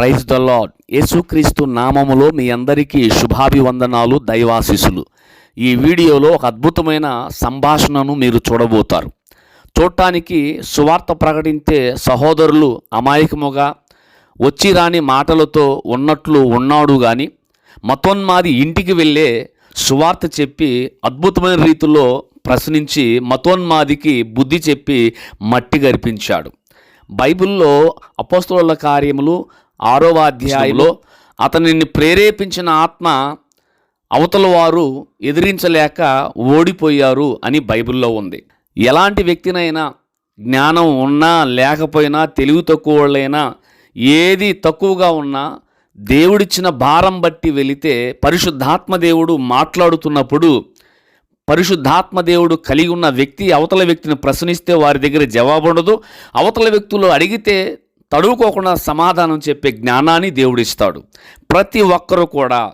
Praise the lord యేసుక్రీస్తు నామములో మీ అందరికీ శుభాభివందనాలు దైవాశీసులు ఈ వీడియోలో ఒక అద్భుతమైన సంభాషణను మీరు చూడబోతారు. చూడటానికి సువార్త ప్రకటించే సహోదరులు అమాయకముగా వచ్చి రాని మాటలతో ఉన్నట్లు ఉన్నాడు కానీ మతోన్మాది ఇంటికి వెళ్ళే సువార్త చెప్పి అద్భుతమైన రీతిలో ప్రశ్నించి మతోన్మాదికి బుద్ధి చెప్పి మట్టి గరిపించాడు. బైబిల్లో అపోస్తుల కార్యములు ఆరవ అధ్యాయంలో అతనిని ప్రేరేపించిన ఆత్మ అవతల వారు ఎదిరించలేక ఓడిపోయారు అని బైబిల్లో ఉంది. ఎలాంటి వ్యక్తినైనా జ్ఞానం ఉన్నా లేకపోయినా తెలివి తక్కువ వాళ్ళైనా ఏది తక్కువగా ఉన్నా దేవుడిచ్చిన భారం బట్టి వెళితే పరిశుద్ధాత్మ దేవుడు మాట్లాడుతున్నప్పుడు పరిశుద్ధాత్మ దేవుడు కలిగి ఉన్న వ్యక్తి అవతల వ్యక్తిని ప్రశ్నిస్తే వారి దగ్గర జవాబు ఉండదు. అవతల వ్యక్తులు అడిగితే తడువుకోకుండా సమాధానం చెప్పే జ్ఞానాన్ని దేవుడిస్తాడు. ప్రతి ఒక్కరూ కూడా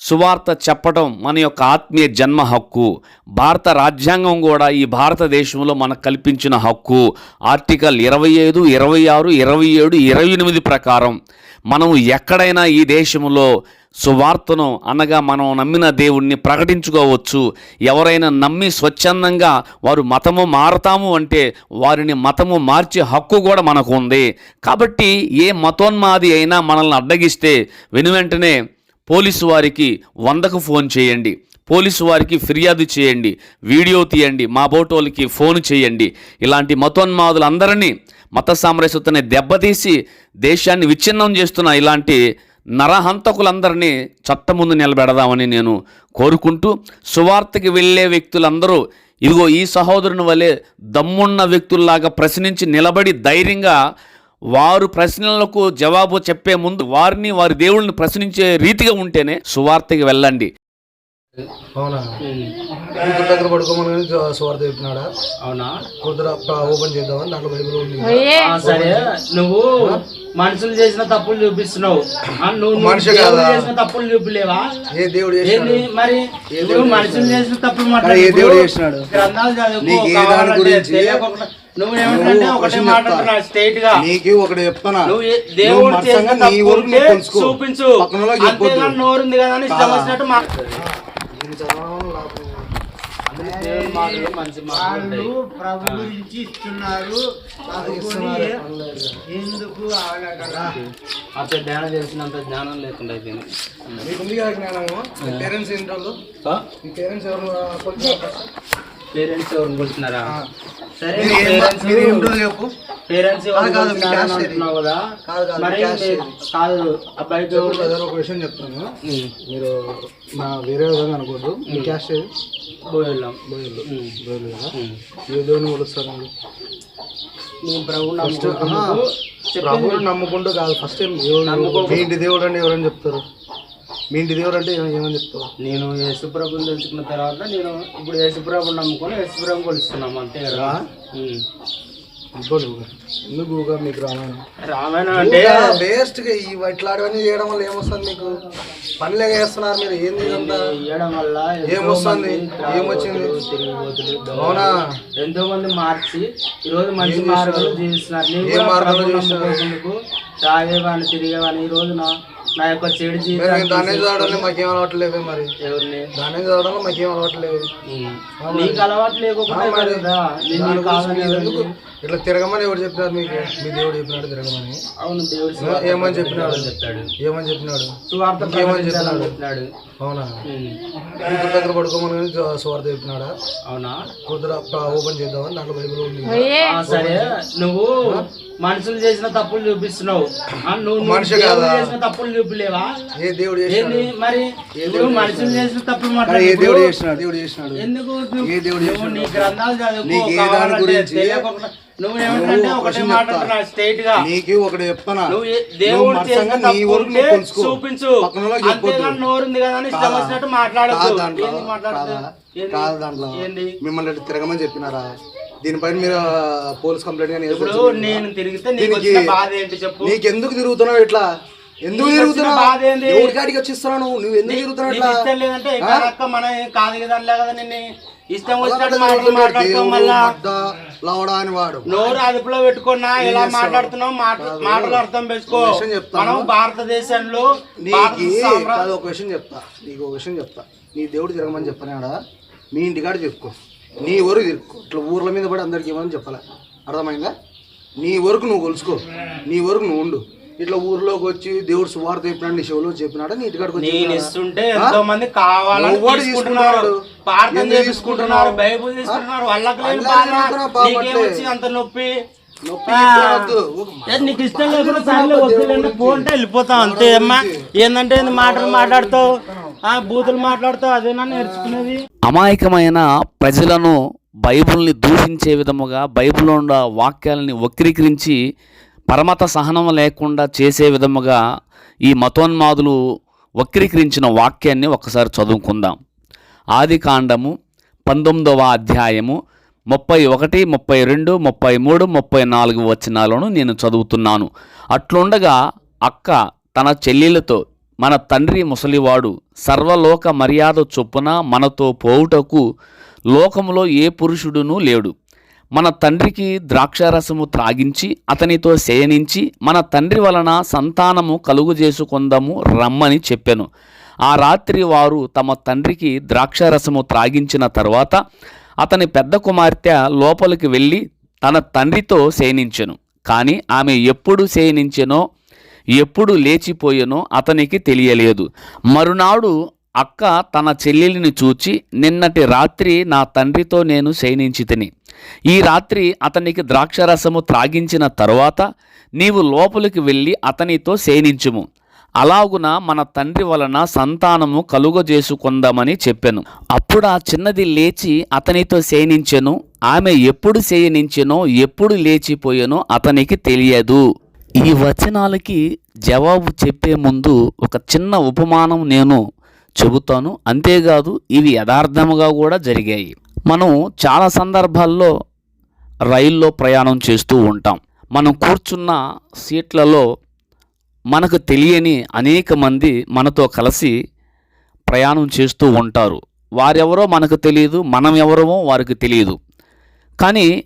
సువార్త చెప్పడం మన యొక్క ఆత్మీయ జన్మ హక్కు. భారత రాజ్యాంగం కూడా ఈ భారతదేశంలో మనకు కల్పించిన హక్కు. ఆర్టికల్ ఇరవై ఐదు ఇరవై ఆరు ఇరవై ఏడు ఇరవై ఎనిమిది ప్రకారం మనం ఎక్కడైనా ఈ దేశంలో సువార్తను అనగా మనం నమ్మిన దేవుణ్ణి ప్రకటించుకోవచ్చు. ఎవరైనా నమ్మి స్వచ్ఛందంగా వారు మతము మారతాము అంటే వారిని మతము మార్చే హక్కు కూడా మనకు ఉంది. కాబట్టి ఏ మతోన్మాది అయినా మనల్ని అడ్డగిస్తే వెనువెంటనే పోలీసు వారికి వందకు ఫోన్ చేయండి. పోలీసు వారికి ఫిర్యాదు చేయండి. వీడియో తీయండి. మా బోటోలకి ఫోన్ చేయండి. ఇలాంటి మతోన్మాదులందరినీ మత సామరస్యతని దెబ్బతీసి దేశాన్ని విచ్ఛిన్నం చేస్తున్న ఇలాంటి నరహంతకులందరినీ చట్టం ముందు నిలబెడదామని నేను కోరుకుంటూ సువార్తకి వెళ్ళే వ్యక్తులందరూ ఇదిగో ఈ సహోదరుని వలె దమ్మున్న వ్యక్తుల్లాగా ప్రశ్నించి నిలబడి ధైర్యంగా వారు ప్రశ్నలకు జవాబు చెప్పే ముందు వారిని వారి దేవుళ్ళని ప్రశ్నించే రీతిగా ఉంటేనే సువార్తకి వెళ్ళండి. అవునా? దగ్గర పడుకోమని సువార్త చెప్పినాడా? అవునా? ఓపెన్ చేద్దామని దాంట్లో బైబిల్ ఉంది. ఆ, సరే. నువ్వు మనుషులు చేసిన తప్పులు చూపిస్తున్నావు. నువ్వు మనిషి? చేసిన తప్పులు చూపిలేవా? ఏ దేవుడు చేసినాడు? మరి? నువ్వు మనుషులు చేసిన తప్పులు ఏ మాట్లాడు దేవుడు చేసినాడు? గ్రంథాలు చదువుకో నీకు ఏ దాని కావాలంటే గురించి? తెలియకుండా నువ్వు ఏమంటే ఒకటే మాట్లాడుతున్నా స్ట్రైట్గా. నీకు ఒకటి చెప్తానా నువ్వు దేవుడు చేసిన. చూపించు. అంతేగాని నోరుంది కదా అని ఇష్టం వచ్చినట్టు మా దీన్ని చదవడం లాభం. దేవుని మాటలు మంచి మాటలు ఉంటాయి. ప్రభు గురించి ఇస్తున్నారు. ఎందుకు ఆగగలరా? అంత జ్ఞానం తెలిసినంత జ్ఞానం లేకుండా అయిపోయింది. నీకుంది కదా జ్ఞానము? పేరెంట్స్ ఏంటి వాళ్ళు? ఆ? మీ పేరెంట్స్ ఎవరు? కొంచెం పేరెంట్స్ ఎవరు కొడుతున్నారా ఆ. సరే మీరు పేరెంట్స్ మీరు కాదు, మీ? అంటున్నావు మరి మీ మీ- అబ్బాయికి ఒక విషయం చెప్తాను. మీరు నా వేరే విధంగా అనుకోద్దు. మీ క్యాస్ట్ ఏది? బోయల్లాం. బోయలు కదా. ఏ దేవుని కొలుస్తారు మీరు ఫస్ట్ ప్రభువుని నమ్ముకుంటూ కాదు ఫస్ట్ టైం నమ్ముకో- మీ ఇంటి దేవుడు అంటే ఎవరని చెప్తారు? మీ ఇంటి దేవుడు అంటే ఏమ- ఏమని చెప్తారు నేను యేసుప్రభుని తెలుసుకున్న తర్వాత నేను ఇప్పుడు యేసుప్రభుని నమ్ముకొని యేసుప్రభు కొలుస్తున్నాం అంతే కదా. ఎందుకు మీకు రామాయణం రామాయణం అంటే వేస్ట్గా ఈ ఇట్లాంటివన్నీ చేయడం వల్ల ఏమొస్తుంది మీకు పనిలే చేస్తున్నారు మీరు ఏంది ఇవ్వడం వల్ల ఏమొస్తుంది? ఏమొచ్చింది? అవునా ఎంతో మంది మార్చి ఈ రోజు మంచి మార్గంలో? జీవిస్తున్నారు నేను ఏం మార్గంలో? నమ్ముకోకుండా తాగేవాని తిరిగేవాని ఈ రోజు నా యొక్క చెడు దాన్ని చదవడం మాకేం అలవాట్లేవే మరి? ఎవరిని? దాన్ని చదవడం మాకేం అలవాట్లేదు. నీకు అలవాటు? ఎందుకు ఇట్లా తిరగమని ఎవరు చెప్పినారు మీకు? మీ దేవుడు చెప్పినాడు తిరగమని. అవును దేవుడు ఏమని చెప్పినాడు? చెప్తాడు ఏమని చెప్పినాడు? చెప్తున్నాడు? చెప్తున్నాడు అవునా. కూతురు దగ్గర పడుకోమని సువార్త చెప్పినాడా? అవునా? కూతురు ఓపెన్ చేద్దామని దాంట్లో బైబిల్ ఉంది. సరే. నువ్వు మనుషులు చేసిన తప్పులు చూపిస్తున్నావు. నువ్వు? చేసిన తప్పులు చూపిలేవా? ఏ దేవుడు మరి మనుషులు చేసిన తప్పులు ఏ మాట్లాడు దేవుడు చేసినాడు? దేవుడు చేసినాడు? ఎందుకు? ఏ దేవుడు నీ గ్రంథాలు చదువుకో నువ్వు ఏమంటే ఒకటే మాట్లాడుతున్నా గా. నీకు ఒకటి చెప్తానా నువ్వు దేవుడు చేసిన తప్పు. చూపించు. అంతేగాని నోరుంది కదా అని ఇష్టం? వచ్చినట్టు దాంట్లో మాట్లాడదు కాదా? మిమ్మల్ని తిరగమని చెప్పినారా? దీనిపైన మీరు పోలీస్ కంప్లైంట్ కానీ ఇప్పుడు. నేను తిరిగితే నీకు దీనికి- వచ్చిన బాధ ఏంటి చెప్పు? నీకు ఎందుకు తిరుగుతున్నావు ఇట్లా? ఎందుకు తిరుగుతున్నావు? బాధ ఏంది? ఎవరి కాడికి వచ్చిస్తున్నావు నువ్వు? నువ్వు ఎందుకు తిరుగుతున్నావు ఇట్లా? ఇష్టం లేదంటే ఇక్కడ అక్క మన కాదు కదా అనలే కదా నిన్ను ఇష్టం వచ్చినట్టు మాటలు మాట్లాడతాం దేవుడు మళ్ళా మద్ద లవడా అని వాడు. నోరు అదుపులో పెట్టుకున్నా ఇలా మాట్లాడుతున్నావు? మాట మాటలు అర్థం పెట్టుకో. మనం భారతదేశంలో భారత నీకు ఒక విషయం చెప్తా. నీకు ఒక విషయం చెప్తా. నీ దేవుడు తిరగమని చెప్పనాడా మీ ఇంటికాడ చెప్పుకో. నీ వరకు తిరుక్కో ఇట్లా ఊర్ల మీద పడి అందరికి ఇవ్వమని చెప్పలే? అర్థమైందా? నీ వరకు నువ్వు కొలుసుకో. నీ వరకు నువ్వు ఉండు. ఇట్లా ఊర్లోకి వచ్చి దేవుడు సువార్త చెప్పినాడు నీ చెవులో చెప్పినాడా నీ ఇంటికాడికి నేను? ఇస్తుంటే ఎంతో మంది కావాలని తీసుకుంటున్నారు? ప్రార్థన చేసుకుంటున్నారు? బైబుల్ తీసుకుంటున్నారు. వాళ్ళకి వచ్చి అంత నొప్పి? నీకు ఇష్టం లేకుండా సర్లే వద్దులేండి పోంటే వెళ్ళిపోతాం అంతే అమ్మా. ఏంటంటే మాటలు మాట్లాడతావు? ఆ బూతులు అదేనా నేర్చుకునేది అమాయకమైన ప్రజలను బైబుల్ని దూషించే విధముగా బైబిల్లో ఉన్న వాక్యాలని వక్రీకరించి పరమత సహనం లేకుండా చేసే విధముగా ఈ మతోన్మాదులు వక్రీకరించిన వాక్యాన్ని ఒకసారి చదువుకుందాం. ఆది కాండము పంతొమ్మిదవ అధ్యాయము ముప్పై ఒకటి ముప్పై రెండు ముప్పై మూడు ముప్పై నాలుగు వచనాలను నేను చదువుతున్నాను. అట్లుండగా అక్క తన చెల్లెలతో మన తండ్రి ముసలివాడు సర్వలోక మర్యాద చొప్పున మనతో పోవుటకు లోకములో ఏ పురుషుడునూ లేడు. మన తండ్రికి ద్రాక్షారసము త్రాగించి అతనితో శయనించి మన తండ్రి వలన సంతానము కలుగు చేసుకుందాము రమ్మని చెప్పెను. ఆ రాత్రి వారు తమ తండ్రికి ద్రాక్షారసము త్రాగించిన తర్వాత అతని పెద్ద కుమార్తె లోపలికి వెళ్ళి తన తండ్రితో శయనించెను. కానీ ఆమె ఎప్పుడు శయనించెనో ఎప్పుడు లేచిపోయెనో అతనికి తెలియలేదు. మరునాడు అక్క తన చెల్లెలిని చూచి నిన్నటి రాత్రి నా తండ్రితో నేను శయనించి తిని. ఈ రాత్రి అతనికి ద్రాక్షరసము త్రాగించిన తరువాత నీవు లోపలికి వెళ్ళి అతనితో శయనించుము. అలాగున మన తండ్రి వలన సంతానము కలుగజేసుకుందామని చెప్పాను. అప్పుడు ఆ చిన్నది లేచి అతనితో శయనించెను. ఆమె ఎప్పుడు శయనించెనో ఎప్పుడు లేచిపోయెనో అతనికి తెలియదు. ఈ వచనాలకి జవాబు చెప్పే ముందు ఒక చిన్న ఉపమానం నేను చెబుతాను. అంతేకాదు ఇవి యథార్థముగా కూడా జరిగాయి. మనం చాలా సందర్భాల్లో రైల్లో ప్రయాణం చేస్తూ ఉంటాం. మనం కూర్చున్న సీట్లలో మనకు తెలియని అనేక మంది మనతో కలిసి ప్రయాణం చేస్తూ ఉంటారు. వారెవరో మనకు తెలియదు మనం ఎవరమో వారికి తెలియదు. కానీ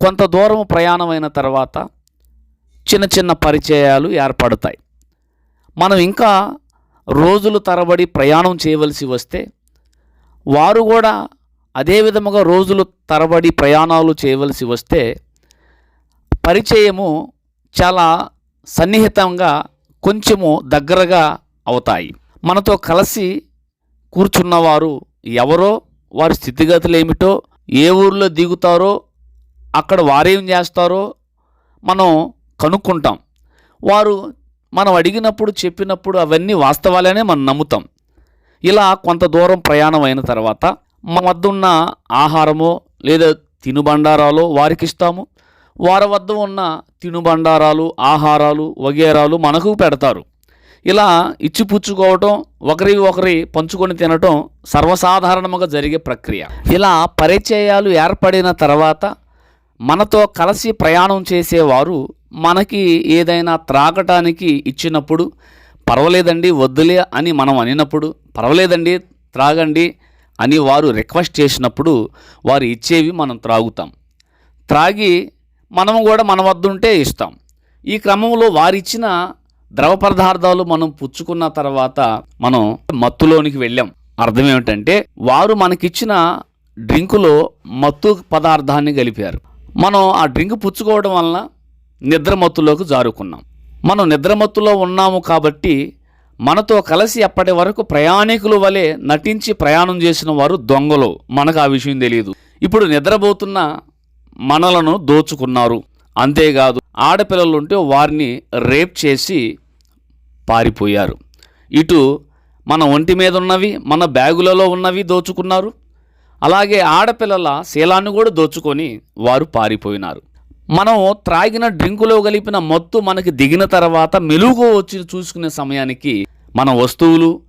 కొంత దూరం ప్రయాణమైన తర్వాత చిన్న చిన్న పరిచయాలు ఏర్పడతాయి. మనం ఇంకా రోజులు తరబడి ప్రయాణం చేయవలసి వస్తే వారు కూడా అదే విధముగా రోజులు తరబడి ప్రయాణాలు చేయవలసి వస్తే పరిచయము చాలా సన్నిహితంగా కొంచెము దగ్గరగా అవుతాయి. మనతో కలిసి కూర్చున్నవారు ఎవరో వారి స్థితిగతులు ఏమిటో ఏ ఊర్లో దిగుతారో అక్కడ వారేం చేస్తారో మనం కనుక్కుంటాం. వారు మనం అడిగినప్పుడు చెప్పినప్పుడు అవన్నీ వాస్తవాలనే మనం నమ్ముతాం. ఇలా కొంత దూరం ప్రయాణం అయిన తర్వాత మా వద్ద ఉన్న ఆహారమో లేదా తినుబండారాలో వారికి ఇస్తాము వారి వద్ద ఉన్న తినుబండారాలు ఆహారాలు వగేరాలు మనకు పెడతారు. ఇలా ఇచ్చిపుచ్చుకోవటం ఒకరి ఒకరి పంచుకొని తినటం సర్వసాధారణంగా జరిగే ప్రక్రియ. ఇలా పరిచయాలు ఏర్పడిన తర్వాత మనతో కలిసి ప్రయాణం చేసేవారు మనకి ఏదైనా త్రాగటానికి ఇచ్చినప్పుడు పర్వాలేదండి వద్దులే అని మనం అనినప్పుడు పర్వాలేదండి త్రాగండి అని వారు రిక్వెస్ట్ చేసినప్పుడు వారు ఇచ్చేవి మనం త్రాగుతాం. త్రాగి మనము కూడా మన వద్ద ఉంటే ఇస్తాం. ఈ క్రమంలో వారిచ్చిన ద్రవ పదార్థాలు మనం పుచ్చుకున్న తర్వాత మనం మత్తులోనికి వెళ్ళాం. అర్థం ఏమిటంటే వారు మనకిచ్చిన డ్రింకులో మత్తు పదార్థాన్ని కలిపారు మనం ఆ డ్రింక్ పుచ్చుకోవడం వలన నిద్రమత్తులోకి జారుకున్నాం. మనం నిద్రమత్తులో ఉన్నాము కాబట్టి మనతో కలిసి అప్పటి వరకు ప్రయాణికులు వలె నటించి ప్రయాణం చేసిన వారు దొంగలు. మనకు ఆ విషయం తెలియదు ఇప్పుడు నిద్రపోతున్న మనలను దోచుకున్నారు. అంతేకాదు ఆడపిల్లలుంటే వారిని రేప్ చేసి పారిపోయారు. ఇటు మన ఒంటి మీద ఉన్నవి మన బ్యాగులలో ఉన్నవి దోచుకున్నారు. అలాగే ఆడపిల్లల శీలాన్ని కూడా దోచుకొని వారు పారిపోయినారు. మనం త్రాగిన డ్రింకులో కలిపిన మత్తు మనకి దిగిన తర్వాత మెలుగు వచ్చి చూసుకునే సమయానికి మన వస్తువులు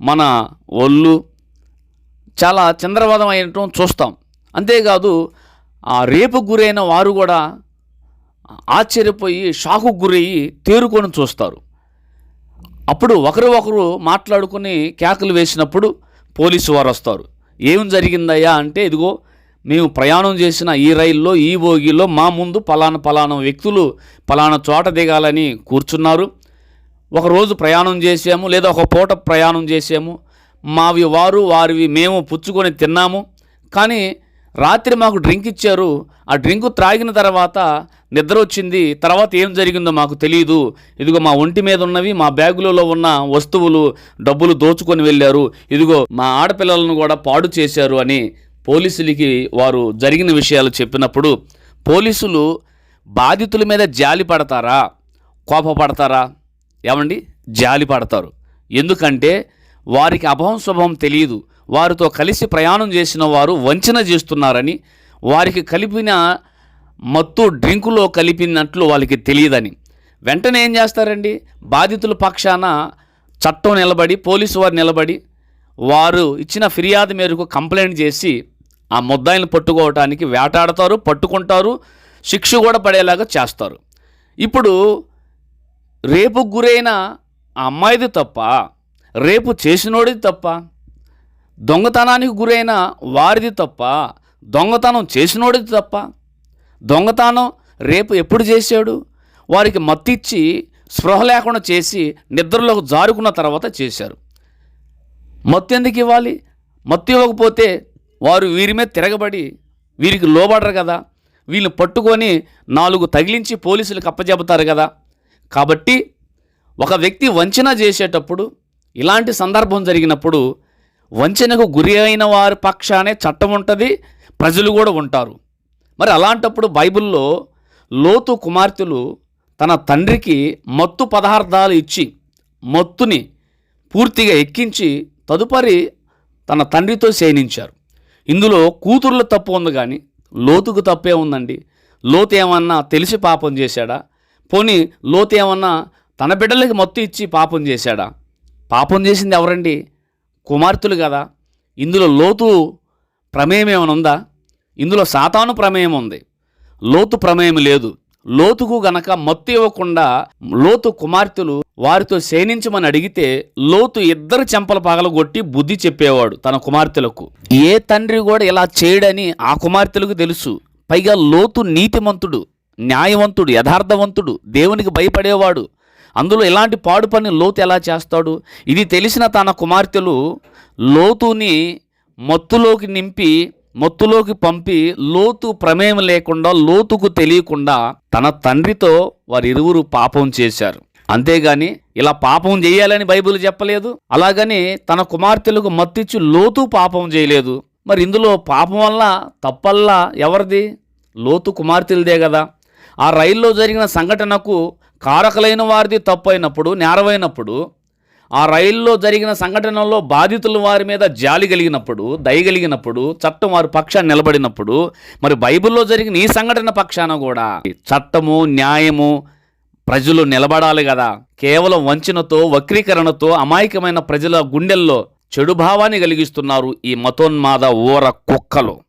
మన ఒళ్ళు చాలా చంద్రవాదం అయినట్టు చూస్తాం. అంతేకాదు ఆ రేపు గురైన వారు కూడా ఆశ్చర్యపోయి షాకు గురయ్యి తేరుకొని చూస్తారు. అప్పుడు ఒకరు ఒకరు మాట్లాడుకుని కేకలు వేసినప్పుడు పోలీసు వారు వస్తారు. ఏం జరిగిందయ్యా అంటే ఇదిగో మేము ప్రయాణం చేసిన ఈ రైల్లో ఈ బోగిలో మా ముందు పలానా పలానా వ్యక్తులు పలానా చోట దిగాలని కూర్చున్నారు. ఒకరోజు ప్రయాణం చేసాము లేదా ఒక పూట ప్రయాణం చేసాము మావి వారు వారివి మేము పుచ్చుకొని తిన్నాము. కానీ రాత్రి మాకు డ్రింక్ ఇచ్చారు. ఆ డ్రింక్ త్రాగిన తర్వాత నిద్ర వచ్చింది. తర్వాత ఏం జరిగిందో మాకు తెలియదు ఇదిగో మా ఒంటి మీద ఉన్నవి మా బ్యాగులలో ఉన్న వస్తువులు డబ్బులు దోచుకొని వెళ్ళారు. ఇదిగో మా ఆడపిల్లలను కూడా పాడు చేశారు అని పోలీసులకి వారు జరిగిన విషయాలు చెప్పినప్పుడు పోలీసులు బాధితుల మీద జాలి పడతారా? కోపపడతారా? ఏమండి? జాలి పడతారు. ఎందుకంటే వారికి అభవం శుభం తెలియదు. వారితో కలిసి ప్రయాణం చేసిన వారు వంచన చేస్తున్నారని వారికి కలిపిన మత్తు డ్రింకులో కలిపినట్లు వాళ్ళకి తెలియదని. వెంటనే ఏం చేస్తారండి? బాధితుల పక్షాన చట్టం నిలబడి పోలీసు వారు నిలబడి వారు ఇచ్చిన ఫిర్యాదు మేరకు కంప్లైంట్ చేసి ఆ ముద్దాయిని పట్టుకోవటానికి వేటాడతారు పట్టుకుంటారు శిక్ష కూడా పడేలాగా చేస్తారు. ఇప్పుడు రేపు గురైన ఆ అమ్మాయిది తప్ప రేపు చేసినోడిది తప్ప దొంగతనానికి గురైన వారిది తప్ప దొంగతనం చేసినోడిది తప్ప దొంగతనం రేపు ఎప్పుడు చేశాడు వారికి మత్తిచ్చి స్పృహ లేకుండా చేసి నిద్రలోకి జారుకున్న తర్వాత చేశారు. మత్తు ఎందుకు ఇవ్వాలి? మత్తు ఇవ్వకపోతే వారు వీరి మీద తిరగబడి వీరికి లోబడరు కదా. వీళ్ళు పట్టుకొని నాలుగు తగిలించి పోలీసులకు అప్పజెబుతారు కదా. కాబట్టి ఒక వ్యక్తి వంచన చేసేటప్పుడు ఇలాంటి సందర్భం జరిగినప్పుడు వంచనకు గురి అయిన వారి పక్షానే చట్టం ఉంటుంది ప్రజలు కూడా ఉంటారు. మరి అలాంటప్పుడు బైబిల్లో లోతు కుమార్తెలు తన తండ్రికి మత్తు పదార్థాలు ఇచ్చి మత్తుని పూర్తిగా ఎక్కించి తదుపరి తన తండ్రితో శయనించారు ఇందులో కూతుర్ల తప్పు ఉంది కానీ లోతుకు తప్పే ఉందండి. లోతు ఏమన్నా తెలిసి పాపం చేశాడా? పోనీ లోతు ఏమన్నా తన బిడ్డలకి మొత్తం ఇచ్చి పాపం చేశాడా? పాపం చేసింది ఎవరండి? కుమార్తెలు కదా. ఇందులో లోతు ప్రమేయం ఏమైనా ఉందా? ఇందులో సాతాను ప్రమేయం ఉంది. లోతు ప్రమేయం లేదు. లోతుకు గనక మత్తు ఇవ్వకుండా లోతు కుమార్తెలు వారితో శయనించమని అడిగితే లోతు ఇద్దరు చెంపలు పగలగొట్టి బుద్ధి చెప్పేవాడు తన కుమార్తెలకు. ఏ తండ్రి కూడా ఇలా చేయడని ఆ కుమార్తెలకు తెలుసు. పైగా లోతు నీతిమంతుడు న్యాయవంతుడు యథార్థవంతుడు దేవునికి భయపడేవాడు. అందులో ఇలాంటి పాడు పని లోతు ఎలా చేస్తాడు? ఇది తెలిసిన తన కుమార్తెలు లోతుని మత్తులోకి నింపి మత్తులోకి పంపి లోతు ప్రమేయం లేకుండా లోతుకు తెలియకుండా తన తండ్రితో వారిరువురు పాపం చేశారు. అంతేగాని ఇలా పాపం చేయాలని బైబిల్ చెప్పలేదు. అలాగని తన కుమార్తెలకు మత్తిచ్చి లోతు పాపం చేయలేదు. మరి ఇందులో పాపం వల్ల తప్పల్లా ఎవరిది? లోతు కుమార్తెలదే కదా. ఆ రైల్లో జరిగిన సంఘటనకు కారకులైన వారిది తప్పు అయినప్పుడు నేరమైనప్పుడు ఆ రైల్లో జరిగిన సంఘటనలో బాధితుల వారి మీద జాలి కలిగినప్పుడు దయగలిగినప్పుడు చట్టం వారి పక్షాన్ని నిలబడినప్పుడు మరి బైబిల్లో జరిగిన ఈ సంఘటన పక్షాన కూడా చట్టము న్యాయము ప్రజలు నిలబడాలి కదా. కేవలం వంచనతో వక్రీకరణతో అమాయకమైన ప్రజల గుండెల్లో చెడు భావాన్ని కలిగిస్తున్నారు ఈ మతోన్మాద ఊర కుక్కలు.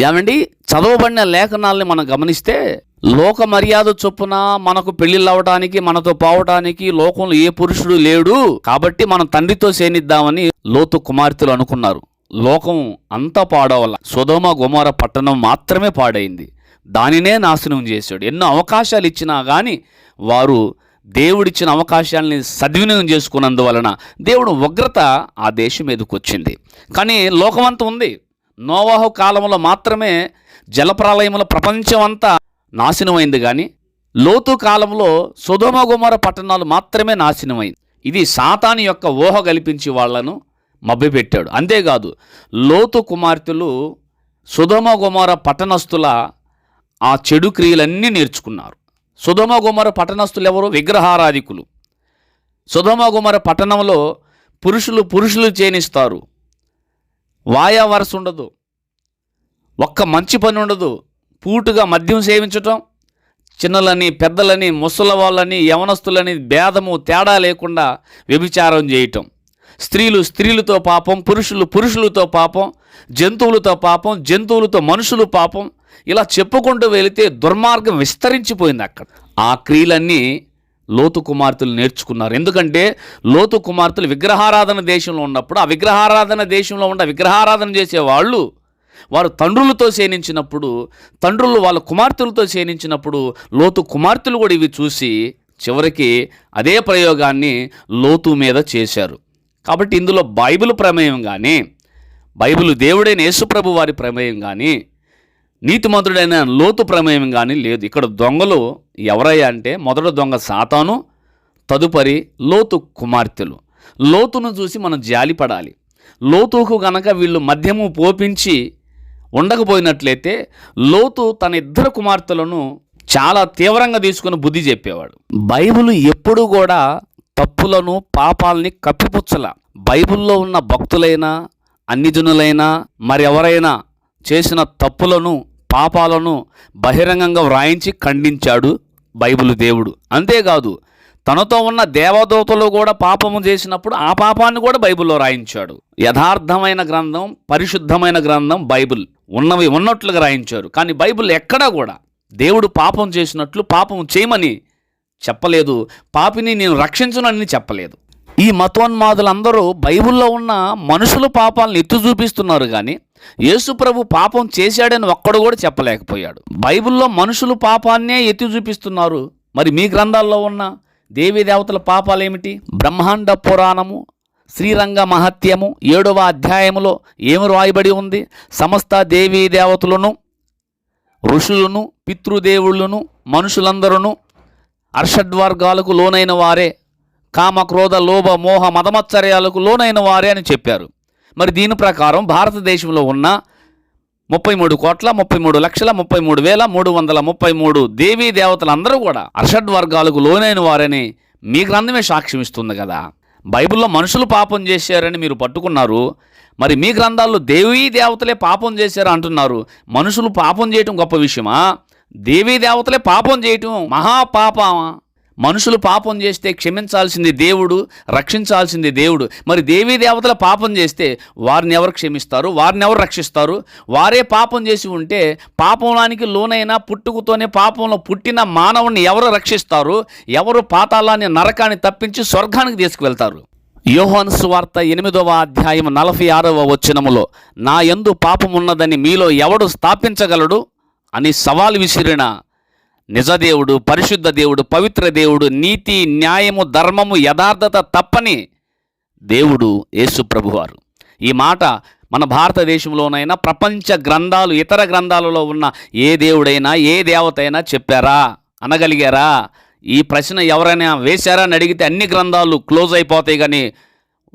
ఏమండి? చదవబడిన లేఖనాల్ని మనం గమనిస్తే లోక మర్యాద చొప్పున మనకు పెళ్ళిళ్ళు అవ్వటానికి మనతో పోవటానికి లోకంలో ఏ పురుషుడు లేడు. కాబట్టి మనం తండ్రితో సేనిద్దామని లోతు కుమార్తెలు అనుకున్నారు. లోకం అంతా పాడవల. సుధోమ గుమార పట్టణం మాత్రమే పాడైంది. దానినే నాశనం చేశాడు. ఎన్నో అవకాశాలు ఇచ్చినా కానీ వారు దేవుడిచ్చిన అవకాశాలని సద్వినియోగం చేసుకున్నందువలన దేవుడు ఉగ్రత ఆ దేశం మీదకి వచ్చింది కానీ లోకమంతా ఉంది. నోవాహు కాలంలో మాత్రమే జలప్రలయముల ప్రపంచం అంతా నాశనమైంది కానీ లోతు కాలంలో సుధమగుమర పట్టణాలు మాత్రమే నాశనమైంది. ఇది సాతాని యొక్క ఊహ కల్పించి వాళ్ళను మభ్యపెట్టాడు. అంతేకాదు లోతు కుమార్తెలు సుధోమ గుమర పట్టణస్థుల ఆ చెడు క్రియలన్నీ నేర్చుకున్నారు. సుధోమ గుమర పట్టణస్థులు ఎవరు విగ్రహారాధికులు. సుధోమ గుమర పట్టణంలో పురుషులు పురుషులు చేనిస్తారు వాయా వరస ఉండదు. ఒక్క మంచి పని ఉండదు. పూటుగా మద్యం సేవించటం చిన్నలని పెద్దలని ముసల వాళ్ళని యవనస్తులని భేదము తేడా లేకుండా వ్యభిచారం చేయటం. స్త్రీలు స్త్రీలతో పాపం పురుషులు పురుషులతో పాపం జంతువులతో పాపం జంతువులతో మనుషులు పాపం ఇలా చెప్పుకుంటూ వెళితే దుర్మార్గం విస్తరించిపోయింది అక్కడ. ఆ క్రియలన్నీ లోతు కుమార్తెలు నేర్చుకున్నారు. ఎందుకంటే లోతు కుమార్తెలు విగ్రహారాధన దేశంలో ఉన్నప్పుడు ఆ విగ్రహారాధన దేశంలో ఉన్న విగ్రహారాధన చేసే వాళ్ళు వారు తండ్రులతో సేనించినప్పుడు తండ్రులు వాళ్ళ కుమార్తెలతో సేనించినప్పుడు లోతు కుమార్తెలు కూడా ఇవి చూసి చివరికి అదే ప్రయోగాన్ని లోతు మీద చేశారు. కాబట్టి ఇందులో బైబిల్ ప్రమేయం కానీ బైబిల్ దేవుడైన యేసుప్రభు వారి ప్రమేయం కానీ నీతిమంతుడైన లోతు ప్రమేయం కానీ లేదు. ఇక్కడ దొంగలు ఎవరయ్యా అంటే మొదట దొంగ సాతాను తదుపరి లోతు కుమార్తెలు. లోతును చూసి మనం జాలిపడాలి. లోతుకు గనక వీళ్ళు మద్యము పోపించి ఉండకపోయినట్లయితే లోతు తన ఇద్దరు కుమార్తెలను చాలా తీవ్రంగా తీసుకుని బుద్ధి చెప్పేవాడు. బైబుల్ ఎప్పుడు కూడా తప్పులను పాపాలని కప్పిపుచ్చల. బైబిల్లో ఉన్న భక్తులైనా అన్ని జనులైనా మరెవరైనా చేసిన తప్పులను పాపాలను బహిరంగంగా వ్రాయించి ఖండించాడు బైబిల్ దేవుడు. అంతేకాదు తనతో ఉన్న దేవదూతలు కూడా పాపము చేసినప్పుడు ఆ పాపాన్ని కూడా బైబిల్లో రాయించాడు. యథార్థమైన గ్రంథం పరిశుద్ధమైన గ్రంథం బైబిల్ ఉన్నవి ఉన్నట్లుగా రాయించారు. కానీ బైబిల్ ఎక్కడా కూడా దేవుడు పాపం చేసినట్లు పాపం చేయమని చెప్పలేదు. పాపిని నేను రక్షించునని చెప్పలేదు. ఈ మతోన్మాదులందరూ బైబిల్లో ఉన్న మనుషుల పాపాలను ఎత్తు చూపిస్తున్నారు కానీ యేసుప్రభు పాపం చేశాడని ఒక్కడు కూడా చెప్పలేకపోయాడు. బైబిల్లో మనుషులు పాపాన్నే ఎత్తి చూపిస్తున్నారు. మరి మీ గ్రంథాల్లో ఉన్న దేవీ దేవతల పాపాలు ఏమిటి? బ్రహ్మాండ పురాణము శ్రీరంగ మహత్యము ఏడవ అధ్యాయములో ఏమి రాయబడి ఉంది? సమస్త దేవీ దేవతలను ఋషులను పితృదేవుళ్ళను మనుషులందరూ అర్షడ్వర్గాలకు లోనైన వారే కామ క్రోధ లోభ మోహ మతమత్సర్యాలకు లోనైన వారే అని చెప్పారు. మరి దీని ప్రకారం భారతదేశంలో ఉన్న ముప్పై మూడు కోట్ల ముప్పై మూడు లక్షల ముప్పై మూడు వేల మూడు వందల ముప్పై మూడు దేవీ దేవతలందరూ కూడా అర్షడ్ వర్గాలకు లోనైన వారని మీ గ్రంథమే సాక్ష్యం ఇస్తుంది కదా. బైబిల్లో మనుషులు పాపం చేశారని మీరు పట్టుకున్నారు. మరి మీ గ్రంథాల్లో దేవీ దేవతలే పాపం చేశారు అంటున్నారు. మనుషులు పాపం చేయటం గొప్ప విషయమా? దేవీ దేవతలే పాపం చేయటం మహాపాపమా? మనుషులు పాపం చేస్తే క్షమించాల్సింది దేవుడు రక్షించాల్సింది దేవుడు. మరి దేవీ దేవతల పాపం చేస్తే వారిని ఎవరు క్షమిస్తారు? వారిని ఎవరు రక్షిస్తారు? వారే పాపం చేసి ఉంటే పాపంలానికి లోనైనా పుట్టుకతోనే పాపంలో పుట్టిన మానవుని ఎవరు రక్షిస్తారు? ఎవరు పాతాళాన్ని నరకాన్ని తప్పించి స్వర్గానికి తీసుకువెళ్తారు? యోహాను సువార్త ఎనిమిదవ అధ్యాయం నలభై ఆరవ వచనములో నా ఎందు పాపమున్నదని మీలో ఎవడు స్థాపించగలడు? అని సవాలు విసిరిన నిజదేవుడు పరిశుద్ధ దేవుడు పవిత్ర దేవుడు నీతి న్యాయము ధర్మము యథార్థత తప్పని దేవుడు యేసు ప్రభువారు. ఈ మాట మన భారతదేశంలోనైనా ప్రపంచ గ్రంథాలు ఇతర గ్రంథాలలో ఉన్న ఏ దేవుడైనా ఏ దేవత అయినా చెప్పారా? అనగలిగారా? ఈ ప్రశ్న ఎవరైనా వేశారా అని అడిగితే అన్ని గ్రంథాలు క్లోజ్ అయిపోతాయి కానీ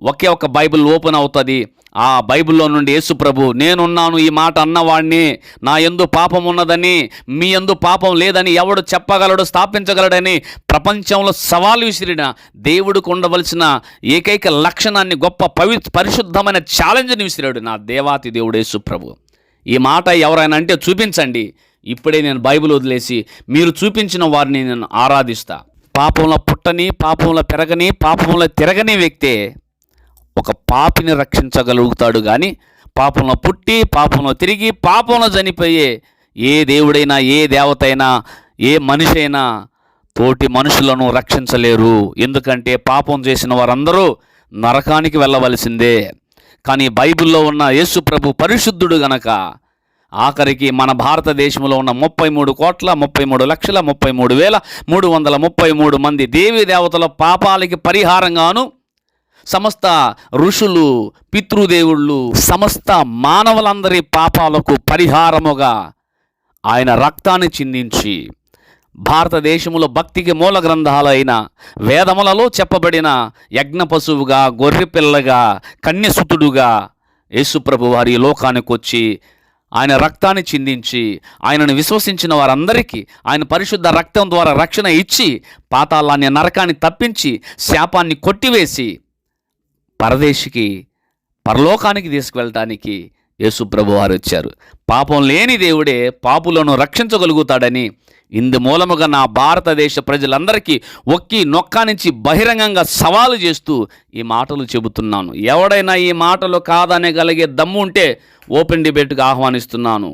ఒకే ఒక బైబిల్ ఓపెన్ అవుతుంది. ఆ బైబిల్లో నుండి యేసు ప్రభు నేనున్నాను ఈ మాట అన్నవాడిని నా ఎందు పాపం ఉన్నదని మీ ఎందు పాపం లేదని ఎవడు చెప్పగలడు స్థాపించగలడని ప్రపంచంలో సవాలు విసిరిన దేవుడికి ఉండవలసిన ఏకైక లక్షణాన్ని గొప్ప పవి పరిశుద్ధమైన ఛాలెంజ్ని విసిరాడు నా దేవాతి దేవుడు యేసు ప్రభు. ఈ మాట ఎవరైనా అంటే చూపించండి. ఇప్పుడే నేను బైబిల్ వదిలేసి మీరు చూపించిన వారిని నేను ఆరాధిస్తా. పాపంలో పుట్టని పాపంలో పెరగని పాపంలో తిరగని వ్యక్తే ఒక పాపిని రక్షించగలుగుతాడు కానీ పాపంలో పుట్టి పాపంలో తిరిగి పాపంలో చనిపోయే ఏ దేవుడైనా ఏ దేవత అయినా ఏ మనిషి అయినా తోటి మనుషులను రక్షించలేరు. ఎందుకంటే పాపం చేసిన వారందరూ నరకానికి వెళ్ళవలసిందే. కానీ బైబిల్లో ఉన్న యేసు ప్రభు పరిశుద్ధుడు గనక ఆఖరికి మన భారతదేశంలో ఉన్న ముప్పై మూడు కోట్ల ముప్పై మూడు లక్షల ముప్పై మూడు వేల మూడు వందల ముప్పై మూడు మంది దేవీ దేవతల పాపాలకి పరిహారంగాను సమస్త ఋషులు పితృదేవుళ్ళు సమస్త మానవులందరి పాపాలకు పరిహారముగా ఆయన రక్తాన్ని చిందించి భారతదేశంలో భక్తికి మూల గ్రంథాలైన వేదములలో చెప్పబడిన యజ్ఞ పశువుగా గొర్రెపిల్లగా కన్యసుతుడుగా యేసుప్రభు వారి లోకానికి వచ్చి ఆయన రక్తాన్ని చిందించి ఆయనను విశ్వసించిన వారందరికీ ఆయన పరిశుద్ధ రక్తం ద్వారా రక్షణ ఇచ్చి పాతాళాన్ని నరకాన్ని తప్పించి శాపాన్ని కొట్టివేసి పరదేశికి పరలోకానికి తీసుకువెళ్ళటానికి యేసుప్రభు వారు వచ్చారు. పాపం లేని దేవుడే పాపులను రక్షించగలుగుతాడని ఇందు మూలముగా నా భారతదేశ ప్రజలందరికీ ఒక్కి నొక్కా నుంచి బహిరంగంగా సవాలు చేస్తూ ఈ మాటలు చెబుతున్నాను. ఎవడైనా ఈ మాటలు కాదనగలిగే దమ్ము ఉంటే ఓపెన్ డిబేట్గా ఆహ్వానిస్తున్నాను.